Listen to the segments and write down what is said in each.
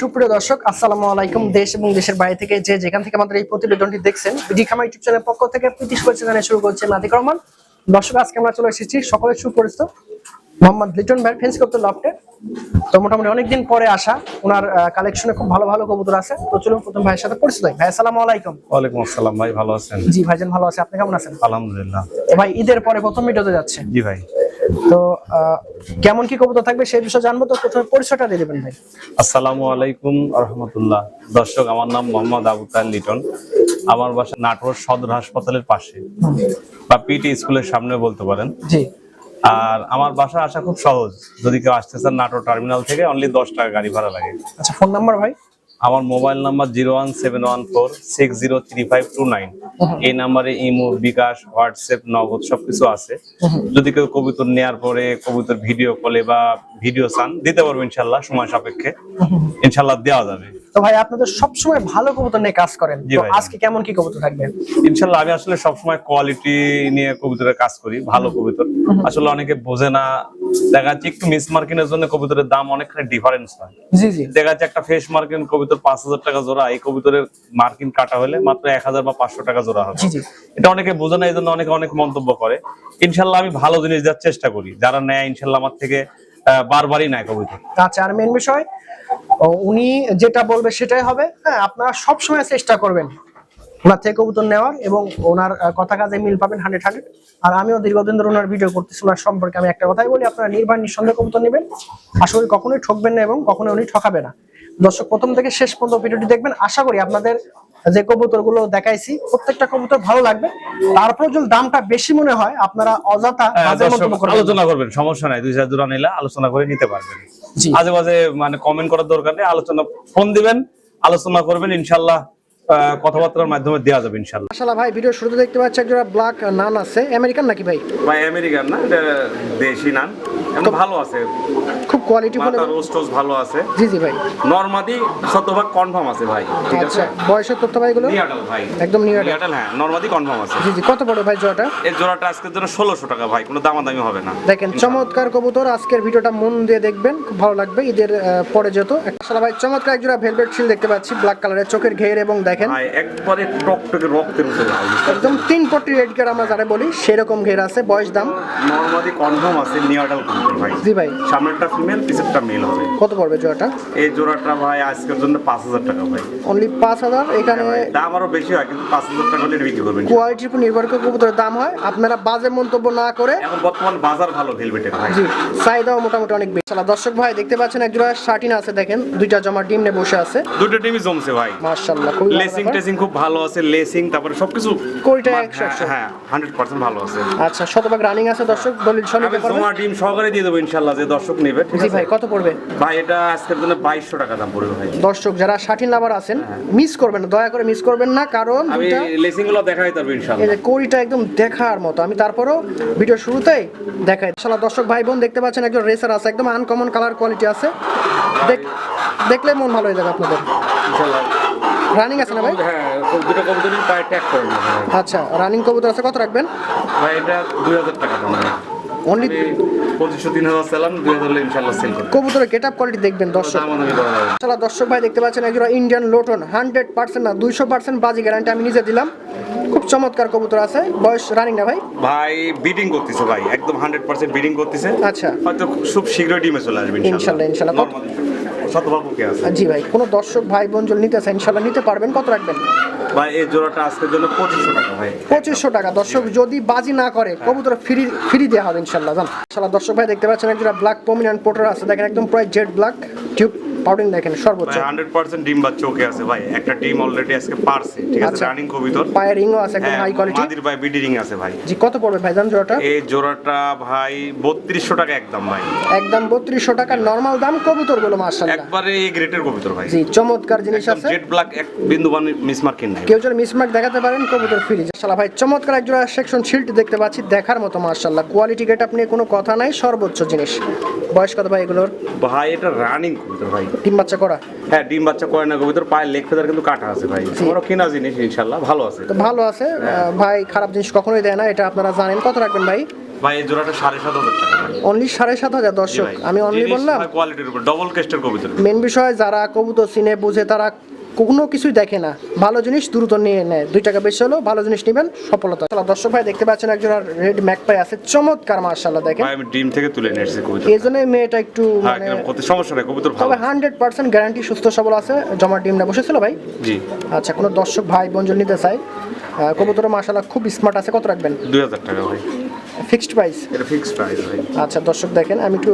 সুপ্রিয় দর্শক আসসালামু আলাইকুম। দেশ এবং দেশের বাইরে থেকে যে যেখান থেকে আমাদের এই প্রতিবেদনটি দেখছেন বিডি খামা ইউটিউব চ্যানেলের পক্ষ থেকে প্রীতি শুভেচ্ছা জানিয়ে শুরু করছে নাদিক রহমান। দর্শক আজকে আমরা চলে এসেছি সকলের সুপরিচিত মোহাম্মদ লিটন ভাই ফেন্স করতে লফটে। তো মোটামুটি অনেকদিন পরে আসা ওনার কালেকশনে খুব ভালো ভালো কবুতর আছে। তো চলুন প্রথম ভাইয়ের সাথে পরিচিত হই। ভাই আসসালামু আলাইকুম। ওয়ালাইকুম আসসালাম ভাই ভালো আছেন? জি ভাইজান ভালো আছে। আপনি কেমন আছেন? আলহামদুলিল্লাহ। ভাই ঈদের পরে প্রথম ভিডিওতে যাচ্ছে। জি ভাই। তো কেমন কি কবুতর থাকবে সেই বিষয়ে জানব। তো প্রথমে পরিচয়টা দিয়ে দেবেন ভাই। আসসালামু আলাইকুম রহমতুল্লাহ। দর্শক আমার নাম মোহাম্মদ আবু তাল লিটন। আমার বাসা নাটোর সদর হাসপাতালের পাশে। বা পিটি স্কুলের সামনে বলতে পারেন। জি। আর আমার বাসা আসা খুব সহজ। যদি কেউ আসতে চান নাটোর টার্মিনাল থেকে অনলি দশ টাকা গাড়ি ভাড়া লাগে। আচ্ছা ফোন নাম্বার ভাই? আমার mobile number zero one seven one four six zero three five two nine. এই নাম্বারে ইমো বিকাশ হোয়াটসঅ্যাপ নগদ সবকিছু আছে। যদি কেউ কবিতর নেয়ার পরে কবিতর ভিডিও কলে বা ভিডিও চান দিতে পারব ইনশাল্লাহ সময় সাপেক্ষে। ইনশাল্লাহ দেওয়া যাবে। তো ভাই আপনাদের সবসময় ভালো কবুতর নিয়ে কাজ করেন। তো। আজকে কেমন কি কবুতর থাকবে? ইনশাল্লাহ আমি আসলে সবসময় কোয়ালিটি নিয়ে কবুতরের কাজ করি ভালো কবুতর। আসলে অনেকে বোঝে না দেখা যাচ্ছে একটু মিস মার্কিনের জন্য কবুতরের দাম অনেকখানি ডিফারেন্স হয়। জি জি। দেখা যাচ্ছে একটা ফেস মার্কিন কবুতর পাঁচ হাজার টাকা জোড়া এই কবুতরের মার্কিন কাটা হলে মাত্র এক হাজার বা পাঁচশো টাকা জোড়া হবে। জি জি। এটা অনেকে বোঝে না এই জন্য অনেকে অনেক মন্তব্য করে। ইনশাল্লাহ আমি ভালো জিনিস দেওয়ার চেষ্টা করি। যারা নেয় ইনশাল্লাহ আমার থেকে বারবারই নেয় কবুতর। আচ্ছা আর মেন বিষয় উনি যেটা বলবে সেটাই হবে। হ্যাঁ আপনারা সবসময় চেষ্টা করবেন ওনার থেকে কবুতর নেওয়ার এবং ওনার কথা কাজে মিল পাবেন হান্ড্রেড হান্ড্রেড আর আমিও দীর্ঘদিন ধরে ওনার ভিডিও করতেছি, ওনার সম্পর্কে আমি একটা কথাই বলি, আপনারা নির্ভয়, নিঃসন্দেহ কবুতর নেবেন। আশা করি কখনোই ঠকবেন না এবং কখনোই উনি ঠকাবে না। দর্শক, প্রথম থেকে শেষ পর্যন্ত ভিডিওটি দেখবেন। আশা করি আপনাদের যে কবুতরগুলো দেখাইছি প্রত্যেকটা কবুতর ভালো লাগবে। তারপর যদি দামটা বেশি মনে হয় আপনারা অযথা হ্যাঁ। আলোচনা করবেন সমস্যা নাই দুই চার জোড়া নিলে আলোচনা করে নিতে পারবেন। জি। আজে বাজে মানে কমেন্ট করার দরকার নেই আলোচনা ফোন দিবেন আলোচনা করবেন ইনশাল্লাহ আহ, কথাবার্তার মাধ্যমে দেওয়া যাবে ইনশাল্লাহ মাশাআল্লাহ ভাই ভিডিও শুরুতে দেখতে পাচ্ছি একজোড়া ব্ল্যাক নান আছে। আমেরিকান নাকি ভাই? ভাই আমেরিকান না এটা দেশি নান ভালো আছে। খুব কোয়ালিটি ফুল রোস্ট ভালো আছে। জি জি ভাই। নর্মাদি শতভাগ কনফার্ম আছে ভাই ঠিক আছে? আচ্ছা বয়সের তথ্য ভাই এগুলো? নিয়াটাল ভাই। একদম নিয়াটাল হ্যাঁ নর্মাদি কনফার্ম আছে। জি জি কত বড় ভাই জোড়াটা? এর জোড়াটা আজকের জন্য ষোলোশো টাকা ভাই কোনো দামাদামি হবে না। দেখেন চমৎকার কবুতর আজকের ভিডিওটা মন দিয়ে দেখবেন খুব ভালো লাগবে ঈদের পরে যেত। আসলে ভাই চমৎকার একজোড়া ভেলভেট শিল দেখতে পাচ্ছি ব্ল্যাক কালারের চোখের ঘের এবং দেখেন। ভাই একবারে টকটকে রক্তের মতো একদম তিন পট্টি রেড গের আমরা যারা বলি সেরকম ঘের আছে বয়স দাম। নর্মাদি কনফার্ম আছে নিয়াটাল ভাই। জি ভাই। সামনেরটা ফিমেল পিছেরটা মেল হবে। কত পড়বে জোড়াটা? এই জোড়াটা ভাই আজকের জন্য পাঁচ হাজার টাকা ভাই। অনলি পাঁচ হাজার? এখানে দাম আরও বেশি হয় কিন্তু পাঁচ হাজার টাকা হলে বিক্রি করবেন। কোয়ালিটির উপর নির্ভর করে কবুতরের দাম হয়। আপনারা বাজে মন্তব্য না করে এখন বর্তমান বাজার ভালো ভেলভেটের জি চাহিদাও মোটামুটি অনেক বেশি। দর্শক ভাই দেখতে পাচ্ছেন একজোড়া শার্টিন আছে দেখেন। দুইটা জমা ডিম নিয়ে বসে আছে। দুটো টিমই জমছে ভাই। ভালো লেসিং টেসিং খুব ভালো আছে লেসিং তারপরে সবকিছু একশো একশো। হ্যাঁ হান্ড্রেড পার্সেন্ট ভালো আছে। আচ্ছা শতভাগ রানিং আছে দর্শক দলিল সহ নিতে পারবেন। জমা ডিম সহকারে দিয়ে দেবো ইনশাল্লাহ যে দর্শক নেবে ঠিক জি ভাই কত পড়বে? ভাই এটা আজকের জন্য বাইশশো টাকা দাম পড়বে ভাই। দর্শক যারা শার্টিন লাভার আছেন মিস করবেন না দয়া করে মিস করবেন না কারণ আমি লেসিংগুলো দেখাই পারব এই যে কোরিটা একদম দেখার মতো। আমি তারপরও ভিডিও শুরুতেই দেখাই। শালা দর্শক ভাই বোন দেখতে পাচ্ছেন একজন রেসার আছে একদম আনকমন কালার কোয়ালিটি আছে। দেখলে মন ভালো হয়ে যাবে আপনাদের। ইনশাল্লাহ রানিং আছে না ভাই? হ্যাঁ দুটো কবুতরই পায়ে ট্যাগ করে আচ্ছা রানিং কবুতর আছে কত রাখবেন? ভাই এটা দুই হাজার টাকা দাম। অনলি পঁচিশশো তিন হাজার চালাম দুই হাজার ইনশাল্লাহ সেল করব। কবুতরের গেট আপ কোয়ালিটি দেখবেন দর্শক। শালা দর্শক ভাই দেখতে পাচ্ছেন একজন ইন্ডিয়ান লোটন হান্ড্রেড পার্সেন্ট না দুইশো পার্সেন্ট বাজি গ্যারান্টি আমি নিজে দিলাম। খুব চমৎকার কবুতর আছে বয়স রানিং না ভাই? ভাই বিডিং করতেছে ভাই একদম হান্ড্রেড পার্সেন্ট বিডিং করতেছে। আচ্ছা। হয়তো খুব শীঘ্রই ডিমে চলে আসবে ইনশাল্লাহ, ইনশাল্লাহ। জি ভাই কোনো দর্শক ভাই বোন নিতে চান ইনশাল্লাহ নিতে পারবেন। কত রাখবেন? ভাই এই জোড়াটা আজকের জন্য পঁচিশশো টাকা ভাই। পঁচিশশো টাকা। দর্শক যদি বাজি না করে কবুতর ফ্রি ফ্রি দেওয়া হবে ইনশাল্লাহ জান। ইনশাল্লাহ দর্শক ভাই দেখতে পাচ্ছেন একজন ব্ল্যাক পমিনান্ট পোটার আছে। দেখেন একদম প্রায় জেড ব্ল্যাক টিউব পাউডিং দেখেন সর্বোচ্চ। ভাই হান্ড্রেড পার্সেন্ট ডিম বাচ্চা ওকে আছে ভাই। একটা ডিম অলরেডি আজকে পারছে ঠিক আছে? আচ্ছা। রানিং কবিতর পায়ের রিংও আছে একদম হাই কোয়ালিটি মাদির ভাই বিডিং আছে ভাই। জি কত পড়বে ভাই? জান জোড়াটা? এই জোড়াটা ভাই বত্রিশশো টাকা একদম ভাই। একদম বত্রিশশো টাকা নর্মাল দাম কবুতরগুলো মার্শাল্লাহ একবারে এই গ্রেটের কবিতর ভাই। জি চমৎকার জিনিস আছে। জেড ব্ল্যাক এক বিন্দু মিসমার্কিং নাই কেউ যদি মিসমার্ক দেখাতে পারেন কবুতর ফ্রি শালা ভাই চমৎকার এক জোড়া সেকশন শিল্ড দেখতে পাচ্ছি দেখার মতো মার্শাল্লাহ কোয়ালিটি গেট আপনি কোনো কথা নাই সর্বোচ্চ জিনিস। বয়স কত ভাই এগুলোর? ভাই এটা রানিং কবিতর ভাই। ডিম বাচ্চা করা? হ্যাঁ ডিম বাচ্চা করে না কবিতর পায়ের লেগ ফেদার কিন্তু কাটা আছে ভাই। আমারও কেনা জিনিস ইনশাল্লাহ ভালো আছে। তো ভালো আছে। ভাই খারাপ জিনিস কখনোই দেয় না এটা আপনারা জানেন। কত রাখবেন ভাই? ভাই এই জোড়াটা সাড়ে সাত হাজার টাকা। অনলি সাড়ে সাত হাজার দর্শক আমি অনলি বললাম। কোয়ালিটির উপর ডবল কেস্টের কবুতর। মেন বিষয় যারা কবুতর চিনে বুঝে তারা কোনো কিছুই দেখে না। ভালো জিনিস দ্রুত নিয়ে নেয়। দুই টাকা বেশি হলেও ভালো জিনিস নেবেন সফলতা। চলো, দর্শক ভাই দেখতে পাচ্ছেন একজন রেড ম্যাকপাই আছে। চমৎকার মার্শাল্লাহ দেখেন। ভাই আমি ডিম থেকে তুলে নিয়ে এসেছি কবিতর এই জন্যই মেয়েটা একটু হ্যাঁ মানে করতে সমস্যা নেই কবিতর ভালো। তবে হান্ড্রেড পার্সেন্ট গ্যারান্টি সুস্থ সবল আছে। জমার ডিমটা বসেছিল ভাই? জি। আচ্ছা কোনো দর্শক ভাই বঞ্জন নিতে চাই কবুতর মার্শাল্লাহ খুব স্মার্ট আছে। কত রাখবেন? দুই হাজার টাকা ভাই। ফিক্সড প্রাইস এটা ফিক্সড প্রাইস ভাই। আচ্ছা দর্শক দেখেন আমি একটু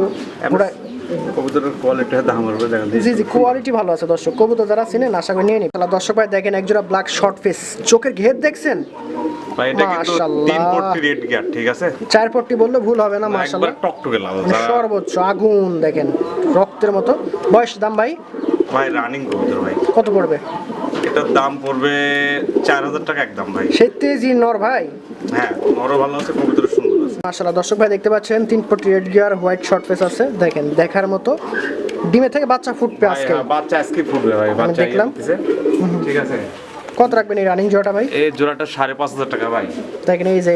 কবিতরের কোয়ালিটি দাম হবে দেখেন জি জি কোয়ালিটি ভালো আছে দর্শক। কবুতর যারা চিনেন আশা করি নিয়ে নি তাহলে দর্শক ভাই দেখেন একজোড়া ব্ল্যাক শর্ট ফেস চোখের ঘের দেখছেন? ভাই এটা কিন্তু তিন পট্টি রেড গিয়ার ঠিক আছে? চার পট্টি বললে ভুল হবে না একবার টকটকে লাল সর্বোচ্চ আগুন দেখেন রক্তের মতো। বয়স দাম ভাই? ভাই রানিং কবিতর ভাই। কত পড়বে? এটার দাম পড়বে চার হাজার টাকা একদম ভাই। সেই তেজি নর ভাই। হ্যাঁ নরও ভালো আছে কবিতর সুন্দর। আছে মাশাল্লাহ দর্শক ভাই দেখতে পাচ্ছেন তিন forty red gear white short face আছে। দেখেন দেখার মতো ডিমে থেকে বাচ্চা ফুটবে আজকে। হ্যাঁ, বাচ্চা আজকে ফুটবে ভাই বাচ্চা দেখলাম। ঠিক আছে। কত রাখবেন এই রানিং জোড়াটা ভাই? এই জোড়াটা সাড়ে পাঁচ হাজার টাকা ভাই। দেখেন এই যে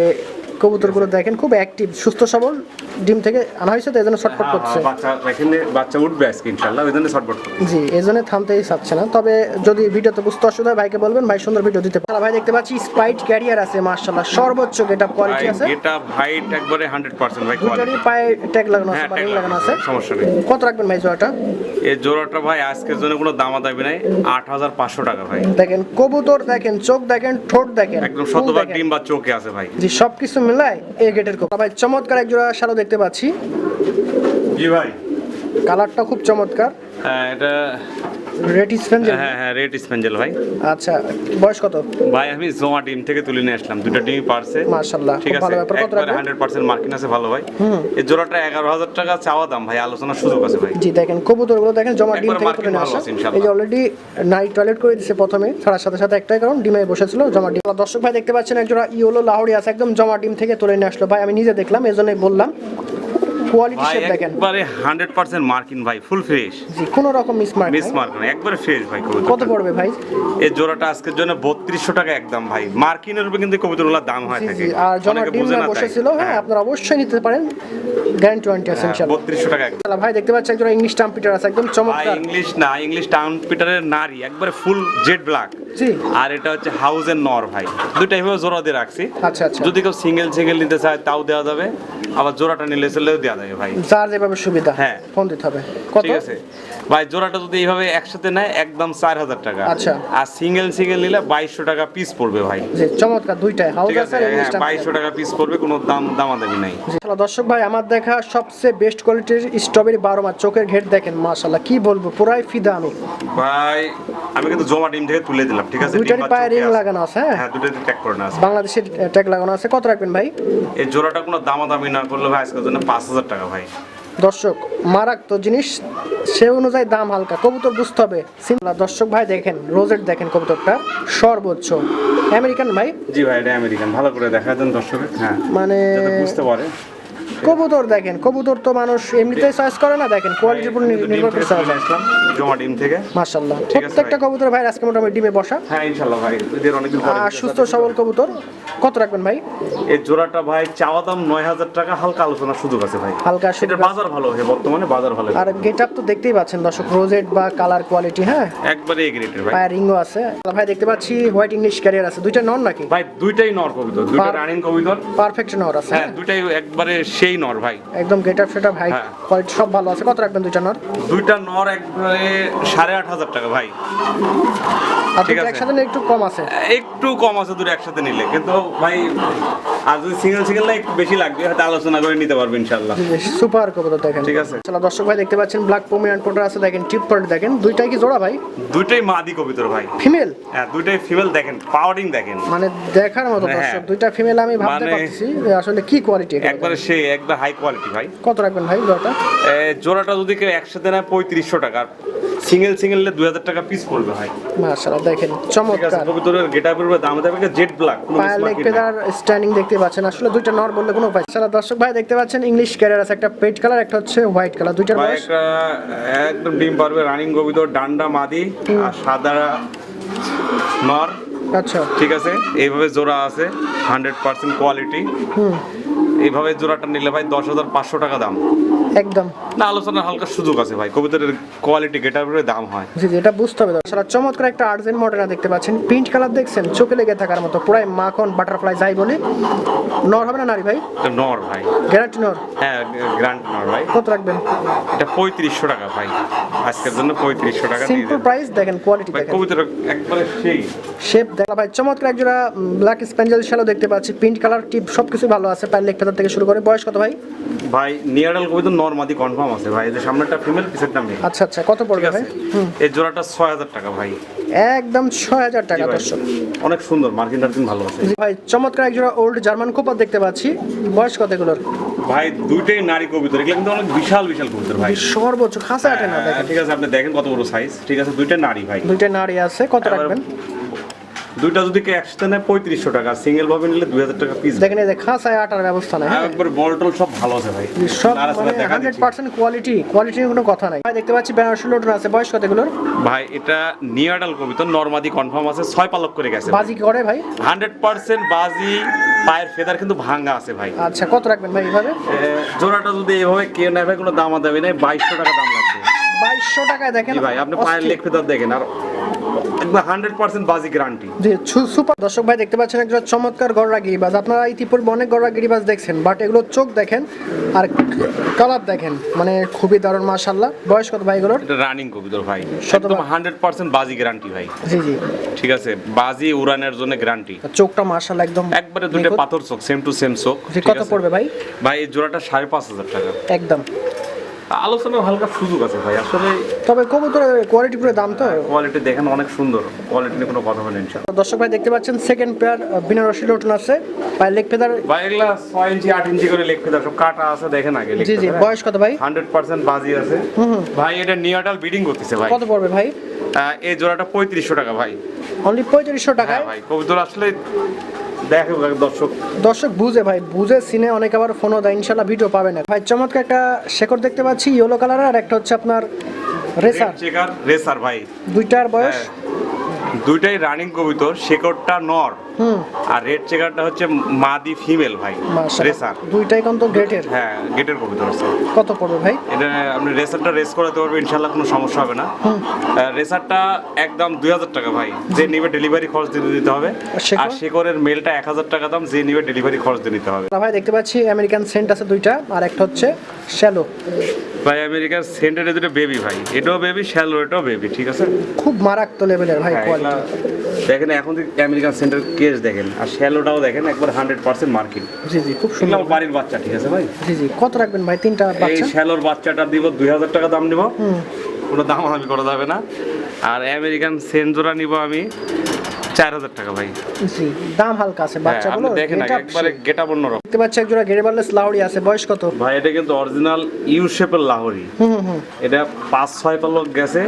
কবুতরগুলো দেখেন খুব অ্যাক্টিভ সুস্থ সবল ডিম থেকে আনা হয়েছে তো এই জন্য ছটফট হ্যাঁ, করছে। হ্যাঁ, বাচ্চা এখানে বাচ্চা উঠবে আজকে ইনশাল্লাহ ওই জন্য শর্টবট জি এই জন্য থামতেই চাচ্ছে না। তবে যদি ভিডিওতে বুঝতে অসুবিধা হয় ভাইকে বলবেন ভাই সুন্দর ভিডিও দিতে পারে। ভাই দেখতে পাচ্ছি স্পাইট ক্যারিয়ার আছে মার্শাল্লাহ সর্বোচ্চ গেট আপ কোয়ালিটি আছে। এটা হাইট একবারে হান্ড্রেড পার্সেন্ট ভাই দুটারই কোয়ালিটি পায়ে ট্যাগ লাগানো আছে হ্যাঁ বা tag ring লাগানো আছে। সমস্যা নেই। কত রাখবেন ভাই জোড়াটা? এই জোড়াটা ভাই আজকের জন্য কোনো দামা দাবি নাই আট হাজার পাঁচশো টাকা ভাই। দেখেন কবুতর দেখেন চোখ দেখেন ঠোঁট দেখেন একদম শতভাগ ডিম বা চোখে আছে ভাই। জি সবকিছু মিলায় এই গেটের কোপ ভাই চমৎকার এক জোড়া শালো দেখতে পাচ্ছি। জি ভাই। কালারটা খুব চমৎকার। হ্যাঁ এটা রেড স্পেঞ্জেল হ্যাঁ হ্যাঁ রেড স্পেঞ্জেল ভাই। আচ্ছা বয়স কত? ভাই আমি জমা ডিম থেকে তুলে নিয়ে আসলাম দুটো ডিমই পারছে মাশাআল্লাহ, ঠিক আছে? ভালো ব্যাপার। কত একবারে রাখবেন? হান্ড্রেড পার্সেন্ট মার্কিং আছে ভালো ভাই। এই জোড়াটা এগারো হাজার টাকা চাওয়া দাম ভাই আলোচনার সুযোগ আছে ভাই। জি দেখেন কবুতরগুলো দেখেন জমা ডিম থেকে তুলে নিয়ে আসা। এই যে অলরেডি নাইট টয়লেট করে দিচ্ছে প্রথমে ছাড়ার সাথে সাথে একটাই কারণ ডিমে বসেছিল জমা ডিম দর্শক ভাই দেখতে পাচ্ছেন একজোড়া ইওলো লাহোরি আছে একদম জমা ডিম থেকে তুলে নিয়ে আসলো। ভাই আমি নিজে দেখলাম এই জন্যই বললাম। কোয়ালিটি শেপ দেখেন। একবারে হান্ড্রেড পার্সেন্ট মার্কিং ভাই ফুল ফ্রেশ জি কোনো রকম মিসমার্ক না একবারে ফ্রেশ ভাই কত পড়বে ভাই? এই জোড়াটা আজকের জন্য বত্রিশশো টাকা একদম ভাই। মার্কিনের উপরে কিন্তু কবুতরগুলোর দাম হয় থাকে। আর ডিম না বসেছিল হ্যাঁ আপনারা অবশ্যই নিতে পারেন। গ্যারান্টি ওয়ারেন্টি আছে ইনশাআল্লাহ। বত্রিশশো টাকা একদম। ভাই দেখতে পাচ্ছেন একজোড়া ইংলিশ টাম্পিটার আছে একদম চমৎকার। ইংলিশ না ইংলিশ নারী একবারে ফুল জেড ব্ল্যাক জি। আর এটা হচ্ছে হাউজের নর ভাই। দুইটা এভাবে জোড়া দিয়ে রাখছি। আচ্ছা আচ্ছা। যদি কেউ সিঙ্গেল সিঙ্গেল নিতে চায় তাও দেওয়া যাবে। আবার জোড়াটা নিলে চলেও দেওয়া যাবে ভাই। যার যেভাবে সুবিধা হ্যাঁ। ফোন দিতে হবে। কত? ঠিক আছে। ভাই জোড়াটা যদি এইভাবে একসাথে নেয় একদম চার হাজার টাকা। আচ্ছা। আর সিঙ্গেল সিঙ্গেল নিলে বাইশশো টাকা পিস পড়বে ভাই। চমৎকার দুইটাই। হাউস আছে হ্যাঁ বাইশশো টাকা পিস পড়বে কোনো দাম দামাদামি নাই। দর্শক ভাই আমার দেখা সবচেয়ে বেস্ট কোয়ালিটির স্ট্রবেরি বারো মাস। চোখের ঘেট দেখেন মাশাল্লাহ কি বলব পুরাই ফিদা আমি। ভাই আমি কিন্তু জমা ডিম থেকে তুলে দিলাম ঠিক আছে? দুইটারই পায়ে রিং লাগানো আছে হ্যাঁ? হ্যাঁ দুটোতে ট্যাগ করে না আছে। বাংলাদেশের ট্যাগ লাগানো আছে কত রাখবেন ভাই? এই জোড়াটা কোনো দামাদামি না করলে ভাই আজকের জন্য পাঁচ হাজার টাকা ভাই। দর্শক মারাক তো জিনিস সে অনুযায়ী দাম হালকা। কবুতর বুঝতে হবে। সিমলা দর্শক ভাই দেখেন রোজেট দেখেন কবুতরটা। সর্বোচ্চ। আমেরিকান ভাই? জি ভাই এটা আমেরিকান ভালো করে দেখা দেন দর্শক হ্যাঁ মানে বুঝতে পারে। কবুতর দেখেন কবুতর তো মানুষ এমনিতেই চয়েস করে না দেখেন কোয়ালিটির উপর নির্ভর করে চয়েস আসলাম জমা ডিম থেকে। আছে প্রত্যেকটা কবুতর ভাই আজকে মোটামুটি ডিমে বসা। হ্যাঁ ইনশাল্লাহ ভাই এদের অনেকদিন পরে আর সুস্থ সবল কবুতর কত রাখবেন ভাই? এই জোড়াটা ভাই চাওয়া দাম নয় হাজার টাকা হালকা আলোচনার সুযোগ আছে ভাই। হালকা সুবিধা বাজার ভালো হয় বর্তমানে বাজার ভালো। আর গেট আপ তো দেখতেই পাচ্ছেন দর্শক রোজেট বা কালার কোয়ালিটি হ্যাঁ? একবারে এই গ্রেটের ভাই। পায়ের রিংও আছে। ভাই দেখতে পাচ্ছি হোয়াইট ইংলিশ ক্যারিয়ার আছে। দুইটা নন নাকি? ভাই দুইটাই নর কবিতর দুইটা রানিং কবিতর। পারফেক্ট নর আছে। হ্যাঁ দুইটাই একবারে সেই নর ভাই। একদম গেট আপ সেটা ভাই হ্যাঁ। কোয়ালিটি সব ভালো আছে। কত রাখবেন দুইটা নর? দুইটা নর একবারে সাড়ে আট হাজার টাকা ভাই। ঠিক আছে। একসাথে নিলে একটু কম আছে? একটু কম আছে দুটো একসাথে নিলে। কিন্তু ভাই আর যদি সিঙ্গেল সিঙ্গেল না একটু বেশি লাগবে হয়তো আলোচনা করে নিতে পারবে ইনশাল্লাহ সুপার কবুতর দেখেন। ঠিক আছে। চলো দর্শক ভাই দেখতে পাচ্ছেন ব্ল্যাক পোমিয়ান পোটার আছে দেখেন টিপ পয়েন্ট দেখেন। দুইটাই কি জোড়া ভাই? দুইটাই মাদি কবিতর ভাই। ফিমেল হ্যাঁ দুইটাই ফিমেল দেখেন পাওয়ারিং দেখেন। মানে দেখার মতো হ্যাঁ। দর্শক দুইটা ফিমেল আমি ভাবতে মানে- পারতেছি যে আসলে কি কোয়ালিটি একবারে সে একবার হাই কোয়ালিটি ভাই। কত রাখবেন ভাই জোড়াটা? জোড়াটা যদি কেউ একসাথে নেয় পঁয়ত্রিশশো টাকা। সিঙ্গেল সিঙ্গেল দুই হাজার টাকা পিস পড়বে ভাই। মাশাআল্লাহ দেখেন চমৎকার। কবিতরের গেটা পড়বে দাম দেবে জেড ব্ল্যাক পায়ের লেগ পেদার স্ট্যান্ডিং দেখতে পাচ্ছেন। আসলে দুইটা নর বললে কোনো উপায় সারা দর্শক ভাই দেখতে পাচ্ছেন ইংলিশ ক্যারিয়ার আছে একটা পেট কালার একটা হচ্ছে হোয়াইট কালার দুইটার ভাই বয়স? একদম ডিম পারবে রানিং কবিতর ডান্ডা মাদি আর সাদা নর। আচ্ছা। ঠিক আছে এইভাবে জোড়া আছে হান্ড্রেড পার্সেন্ট কোয়ালিটি এইভাবে জোড়াটা নিলে ভাই দশ হাজার পাঁচশো টাকা দাম। একদম। না আলোচনার হালকা সুযোগ আছে ভাই। কবিতার কোয়ালিটি গেটার উপরে দাম হয়। জি এটা বুঝতে হবে আসলে চমৎকার একটা আর্জেন্ট মডেল দেখতে পাচ্ছেন। প্রিন্ট কালার দেখছেন চোখে লেগে থাকার মতো পুরাই মাখন বাটারফ্লাই যাই বলি। নর হবে না নারী ভাই? নর ভাই। গ্যারান্টি নর? হ্যাঁ গ্রান্ট নর ভাই। কত রাখবেন? এটা পঁয়ত্রিশশো টাকা ভাই। আজকের জন্য পঁয়ত্রিশশো টাকা সিম্পল প্রাইস দেখেন কোয়ালিটি ভাই দেখেন। কবিতার একবারে সেই। শেপ দেখা ভাই চমৎকার একজোড়া ব্ল্যাক স্প্যাঞ্জেল শ্যালো দেখতে পাচ্ছি। প্রিন্ট কালার টিপ সবকিছু ভালো আছে। পায়ের লেগ থেকে শুরু করে। বয়স কত ভাই? ভাই নিয়ারাল কবিতা নর্মাদি কনফার্ম আছে ভাই এই যে সামনেটা ফিমেল পিছেরটা মেয়ে আচ্ছা আচ্ছা কত পড়বে ভাই? এই জোড়াটা ছয় হাজার টাকা ভাই। একদম ছয় হাজার টাকা দর্শক। অনেক সুন্দর মার্কিন টার্কিন ভালো আছে ভাই চমৎকার একজোড়া ওল্ড জার্মান কোপার দেখতে পাচ্ছি। বয়স কত এগুলোর? ভাই দুইটাই নারী কবিতর এগুলো কিন্তু অনেক বিশাল বিশাল কবিতর ভাই। সর্বোচ্চ খাসা আটে না হ্যাঁ, দেখেন। ঠিক আছে আপনি দেখেন কত বড় সাইজ ঠিক আছে দুইটা নারী ভাই। দুইটা নারী আছে কত রাখবেন? দুইটা যদি কেউ একসাথে নেয় পঁয়ত্রিশশো টাকা। সিঙ্গেল ভাবে নিলে দুই হাজার টাকা পিস দেখেন এই যে খাসায় আটার ব্যবস্থা নাই হ্যাঁ? একবার বল টল সব ভালো আছে ভাই। সব মানে হান্ড্রেড পার্সেন্ট কোয়ালিটি কোয়ালিটির কোনো কথা নাই। ভাই দেখতে পাচ্ছি বেনারসি লোটন আছে। বয়স কত এগুলোর? ভাই এটা নিয়াডাল কবিতা নর্মাদি কনফার্ম আছে ছয় পালক করে গেছে বাজি কি করে ভাই? হান্ড্রেড পার্সেন্ট বাজি পায়ের ফেদার কিন্তু ভাঙ্গা আছে ভাই। আচ্ছা কত রাখবেন ভাই এইভাবে? জোড়াটা যদি এভাবে কেউ নেয় ভাই কোনো দাম দাবি নেই বাইশশো টাকা দাম লাগবে। বাইশশো টাকায় দেখেন ভাই আপনি পায়ের লেগ ফেদার দেখেন আর একবার হান্ড্রেড পার্সেন্ট বাজি গ্যারান্টি জি সুপার। দর্শক ভাই দেখতে পাচ্ছেন একটা চমৎকার গড়রা গিরিবাজ। আপনারা ইতিপূর্বে অনেক গড়রা গিরিবাজ দেখছেন বাট এগুলো চোখ দেখেন আর কালার দেখেন। মানে খুবই দারুণ মাশাল্লাহ বয়স কত ভাই এগুলোর? রানিং কবিতর ভাই। একদম হান্ড্রেড পার্সেন্ট বাজি গ্যারান্টি ভাই। জি জি। ঠিক আছে বাজি উড়ানের জন্য গ্যারান্টি চোখটা মাশাল্লাহ একদম একবারে দুইটা নিখুঁত। পাথর চোখ সেম টু সেম চোখ। ঠিক কত পড়বে ভাই? ভাই এই জোড়াটা সাড়ে পাঁচ হাজার টাকা। একদম। আলোচনার হালকা সুযোগ আছে ভাই আসলে তবে কবুতরের কোয়ালিটি পুরো দাম তো? কোয়ালিটি দেখেন অনেক সুন্দর কোয়ালিটি নিয়ে কোনো কথা বলেন দর্শক ভাই দেখতে পাচ্ছেন সেকেন্ড পেয়ার বিনা রশি লোটন আছে। ভাই লেগ ফেদার ভাই এগুলা ছয় ইঞ্চি আট ইঞ্চি করে লেগ ফেদার সব কাটা আছে দেখেন আগে জি জি বয়স কত ভাই? হান্ড্রেড পার্সেন্ট বাজি আছে। ভাই এটা নিয়াটাল বিডিং করতেছে ভাই। কত পড়বে ভাই? এই জোড়াটা পঁয়ত্রিশশো টাকা ভাই। অনলি পঁয়ত্রিশশো হ্যাঁ টাকায় ভাই কবুতর আসলে দেখো দর্শক। দর্শক বুঝে ভাই বুঝে সিনে অনেক আবার ফোনও দেয় ইনশাল্লাহ ভিডিও পাবে না। ভাই চমৎকার একটা শেকড় দেখতে পাচ্ছি ইয়েলো কালার আর একটা হচ্ছে আপনার রেসার রেসার ভাই। দুইটার বয়স? হ্যাঁ। দুইটাই রানিং কবুতর শেকড়টা নর হুম। আর রেড চেকারটা হচ্ছে মাদি ফিমেল ভাই। রেসার দুইটাই কিন্তু গেটের হ্যাঁ গেটের কবুতর আছে। কত পড়বে ভাই? এটা আপনি রেসারটা রেস করাতে পারবে ইনশাল্লাহ কোনো সমস্যা হবে না। রেসারটা একদম দুই হাজার টাকা ভাই যে নিবে ডেলিভারি খরচ দিয়ে দিতে হবে। আর শেকরের মেলটা এক হাজার টাকা দাম যে নিবে ডেলিভারি খরচ দিয়ে দিতে হবে। ভাই দেখতে পাচ্ছি আমেরিকান সেন্ট আছে দুইটা আর একটা হচ্ছে শ্যালো ভাই আমেরিকার সেন্টারে দুটো বেবি ভাই। এটাও বেবি শ্যালো এটাও বেবি ঠিক আছে? খুব মারাত্মক লেভেলের ভাই হ্যাঁ, দেখেন এখন আমেরিকান সেন্টার কেস দেখেন আর শ্যালোটাও দেখেন একবার হান্ড্রেড পার্সেন্ট মার্কিং জি জি খুব সুন্দর। বাড়ির বাচ্চা ঠিক আছে ভাই? জি জি কত রাখবেন ভাই তিনটা এই শ্যালোর বাচ্চাটা দিব দুই হাজার টাকা দাম নিব। কোনো দাম আমি করা যাবে না। আর আমেরিকান সেনজোরা নিব আমি। চার হাজার টাকা ভাই। জি দাম হালকা আছে হ্যাঁ, দেখেন একবারে গেটা দেখতে পাচ্ছি একজোড়া গেরেবারলেস লাউড়ি আছে বয়স কত? ভাই এটা কিন্তু অরিজিনাল ইউ শেপের লাহোরি হুম হুম হুম। এটা পাঁচ ছয় পালক গেছে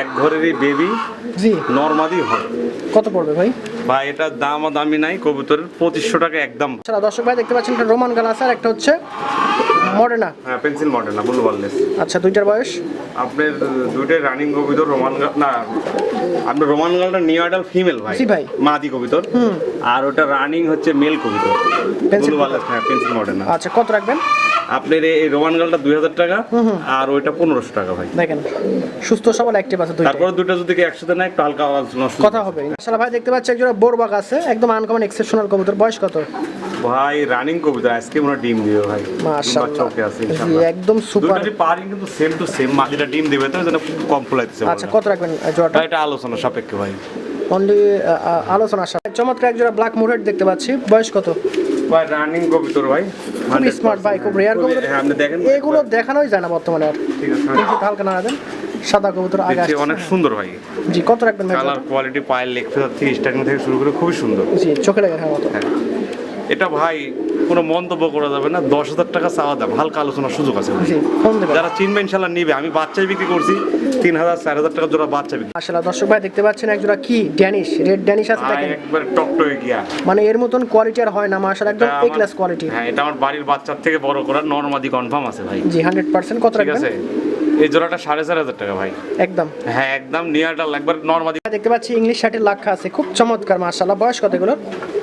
এক ঘরেরই বেবি জি। হয়। কত পড়বে ভাই? ভাই এটা দাম দামি নাই কবুতরের পঁচিশশো টাকা একদম। আচ্ছা দর্শক ভাই দেখতে পাচ্ছেন একটা রোমান গাল আছে আর একটা হচ্ছে মডার্না হ্যাঁ পেন্সিল মডেল না বলব বললেস আচ্ছা দুইটার বয়স? আপনার দুইটাই রানিং কবিতর রোমান না আপনার রোমান গালটা নিউ আইডাল ফিমেল ভাই। ভাই। মাদি কবিতর আর ওটা রানিং হচ্ছে মেল কবিতর বলব বললেস হ্যাঁ পেন্সিল মডেল না আচ্ছা কত রাখবেন? আপনার এই রোমান গালটা দুই হাজার টাকা আর ওইটা পনেরোশো টাকা ভাই। দেখেন সুস্থ সবল অ্যাক্টিভ আছে দুইটা তারপরে দুটো যদি একসাথে নেয় একটু হালকা শুরু। কথা হবে। ভাই দেখতে পাচ্ছি একজোড়া বোরবাগ আছে একদম আনকমন এক্সেপশনাল কবুতর। বয়স কত? ভাই রানিং কবিতা আজকে মনে ডিম দিবে ভাই। মাশাআল্লাহ। আছে ইনশাআল্লাহ। একদম সুপার দুটারই পারি কিন্তু সেম টু সেম মাটিটা ডিম দেবে তো যেন কম ফুলাইতেছে আচ্ছা কত রাখবেন জোড়াটা এটা আলোচনা সাপেক্ষে ভাই। অনলি আলোচনা আসা চমৎকার একজোড়া ব্ল্যাক মুরেট দেখতে পাচ্ছি। বয়স কত? ভাই রানিং কবিতর ভাই। খুব স্মার্ট ভাই খুব রেয়ার কবুতর হ্যাঁ আপনি দেখেন এগুলো দেখানোই যায় না বর্তমানে আর। ঠিক আছে হালকা না দেন সাদা কবুতর আগে আসছে। অনেক সুন্দর ভাই। জি কত রাখবেন কালার কোয়ালিটি পায়ের লেগ ফেদার থেকে স্টার্টিং থেকে শুরু করে খুবই সুন্দর। জি চোখে লেগে থাকার মতো। হ্যাঁ। এটা ভাই কোনো মন্তব্য করা যাবে না। দশ হাজার টাকা চাওয়া দাম হালকা আলোচনার সুযোগ আছে যারা চিনবে ইনশাল্লাহ নিবে। আমি বাচ্চাই বিক্রি করছি তিন হাজার চার হাজার টাকা জোড়া বাচ্চা বিক্রি। আসলে দর্শক ভাই দেখতে পাচ্ছেন একজোড়া কি ড্যানিশ? রেড ড্যানিশ আছে দেখেন। একবার টকটকে গিয়া। মানে এর মতন কোয়ালিটি আর হয় না মাশাআল্লাহ একদম এ ক্লাস কোয়ালিটি হ্যাঁ এটা আমার বাড়ির বাচ্চার থেকে বড় করা নরমাদি কনফার্ম আছে ভাই। জি হান্ড্রেড পার্সেন্ট কত রাখবেন? ঠিক আছে? এই জোড়াটা সাড়ে চার হাজার টাকা ভাই। একদম। হ্যাঁ একদম নিয়ারটা একবার নর্মালি দেখতে পাচ্ছি ইংলিশ শার্টের লাক্ষা আছে খুব চমৎকার মাশাআল্লাহ। বয়স কত এগুলো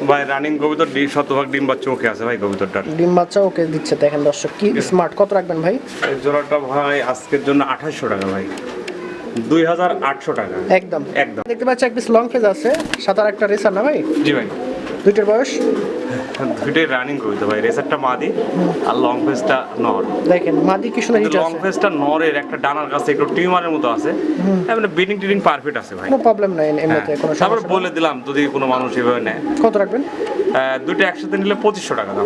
ভাই রানিং কবিতর ডি শতভাগ ডিম বা চোখে আছে ভাই কবিতরটার ডিম বাচ্চা ওকে দিচ্ছে দেখেন দর্শক কি স্মার্ট কত রাখবেন ভাই? এই জোড়াটা ভাই আজকের জন্য আঠাশশো টাকা ভাই। দুই হাজার আটশো টাকা। একদম। একদম। দেখতে পাচ্ছি এক পিস লং ফেজ আছে সাতার একটা রেসার না ভাই? জি ভাই। দুইটার বয়স? দুইটাই রানিং কবিতা ভাই রেসারটা মাদি আর লং ফেসটা নর। দেখেন মাদি কি সুন্দর হিট লং ফেসটা নরের একটা ডানার কাছে একটু টিউমারের মতো আছে। মানে বিডিং টিডিং পারফেক্ট আছে ভাই। কোনো প্রবলেম নাই এমনিতে কোনো সমস্যা তারপর বলে দিলাম যদি কোনো মানুষ এভাবে নেয়। কত রাখবেন? দুটো একসাথে নিলে পঁচিশশো টাকা দাম।